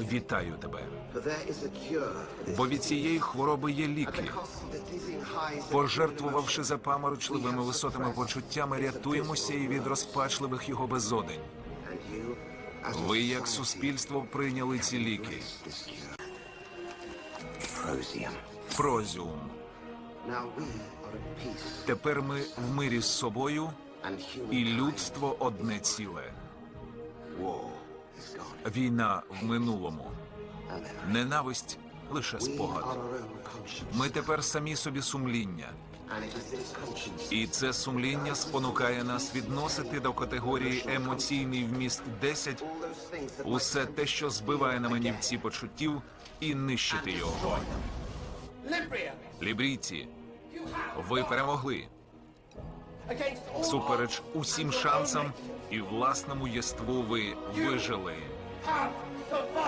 Вітаю тебе. Бо від цієї хвороби є ліки. Пожертвувавши запаморочливими висотами почуттями, рятуємося і від розпачливих його безодень. Ви, як суспільство, прийняли ці ліки. Прозіум. Тепер ми в мирі з собою, і людство одне ціле. Війна в минулому. Ненависть лише спогад. Ми тепер самі собі сумління. І це сумління спонукає нас відносити до категорії емоційний вміст 10 all those things that усе те, що збиває на манівці почуттів, і нищити його. Лібрійці, ви перемогли всупереч усім шансам і власному єству ви вижили. have survived.